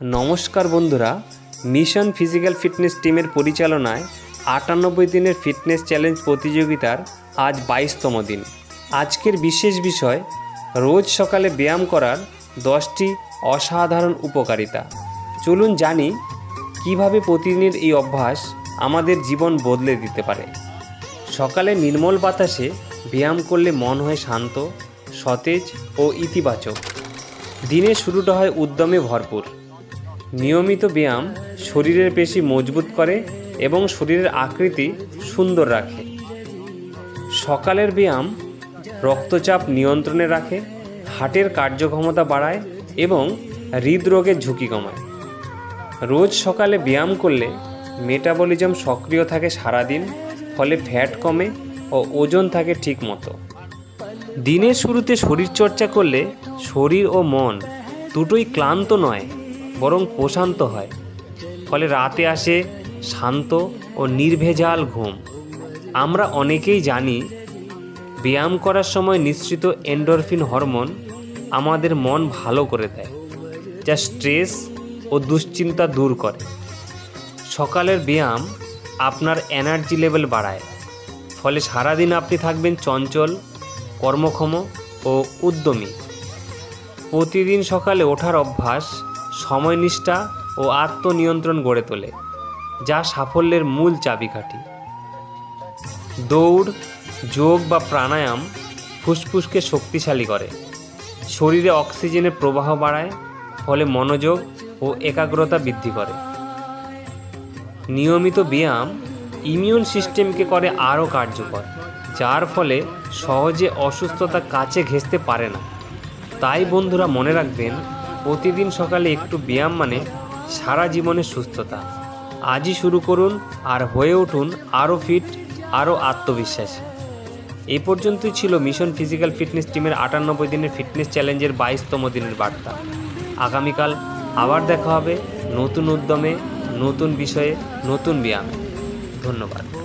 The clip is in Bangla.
নমস্কার বন্ধুরা মিশন ফিজিক্যাল ফিটনেস টিমের পরিচালনায় আটানব্বই দিনের ফিটনেস চ্যালেঞ্জ প্রতিযোগিতার আজ বাইশতম দিন। আজকের বিশেষ বিষয়, রোজ সকালে ব্যায়াম করার দশটি অসাধারণ উপকারিতা। চলুন জানি, কীভাবে প্রতিদিনের এই অভ্যাস আমাদের জীবন বদলে দিতে পারে। সকালে নির্মল বাতাসে ব্যায়াম করলে মন হয় শান্ত, সতেজ ও ইতিবাচক। দিনের শুরুটা হয় উদ্যমে ভরপুর। নিয়মিত ব্যায়াম শরীরের পেশি মজবুত করে এবং শরীরের আকৃতি সুন্দর রাখে। সকালের ব্যায়াম রক্তচাপ নিয়ন্ত্রণে রাখে হার্টের কার্যক্ষমতা বাড়ায় এবং হৃদরোগের ঝুঁকি কমায়। রোজ সকালে ব্যায়াম করলে মেটাবলিজম সক্রিয় থাকে সারাদিন, ফলে ফ্যাট কমে ও ওজন থাকে ঠিক মতো দিনের শুরুতে শরীরচর্চা করলে শরীর ও মন দুটোই ক্লান্ত নয় বরং প্রশান্ত হয়। ফলে রাতে আসে শান্ত ও নির্ভেজাল ঘুম। আমরা অনেকেই জানি, ব্যায়াম করার সময় নিঃসৃত এন্ডরফিন হরমোন আমাদের মন ভালো করে দেয়, যা স্ট্রেস ও দুশ্চিন্তা দূর করে। সকালের ব্যায়াম আপনার এনার্জি লেভেল বাড়ায়। ফলে সারাদিন আপনি থাকবেন চঞ্চল, কর্মক্ষম ও উদ্যমী। প্রতিদিন সকালে ওঠার অভ্যাস সময়নিষ্ঠা ও আত্মনিয়ন্ত্রণ গড়ে তোলে, যা সাফল্যের মূল চাবিকাঠি। দৌড়, যোগ বা প্রাণায়াম ফুসফুসকে শক্তিশালী করে। শরীরে অক্সিজেনের প্রবাহ বাড়ায়, ফলে মনোযোগ ও একাগ্রতা বৃদ্ধি করে। নিয়মিত ব্যায়াম ইমিউন সিস্টেমকে করে আরও কার্যকর, যার ফলে সহজে অসুস্থতা কাছে ঘেঁষতে পারে না। তাই বন্ধুরা মনে রাখবেন প্রতিদিন সকালে একটু ব্যায়াম মানে সারা জীবনের সুস্থতা। আজই শুরু করুন আর হয়ে উঠুন আরও ফিট, আরও আত্মবিশ্বাসী। এ পর্যন্তই ছিল মিশন ফিজিক্যাল ফিটনেস টিমের আটানব্বই দিনের ফিটনেস চ্যালেঞ্জের বাইশতম দিনের বার্তা। আগামীকাল আবার দেখা হবে নতুন উদ্যমে, নতুন বিষয়ে, নতুন ব্যায়ামে। ধন্যবাদ।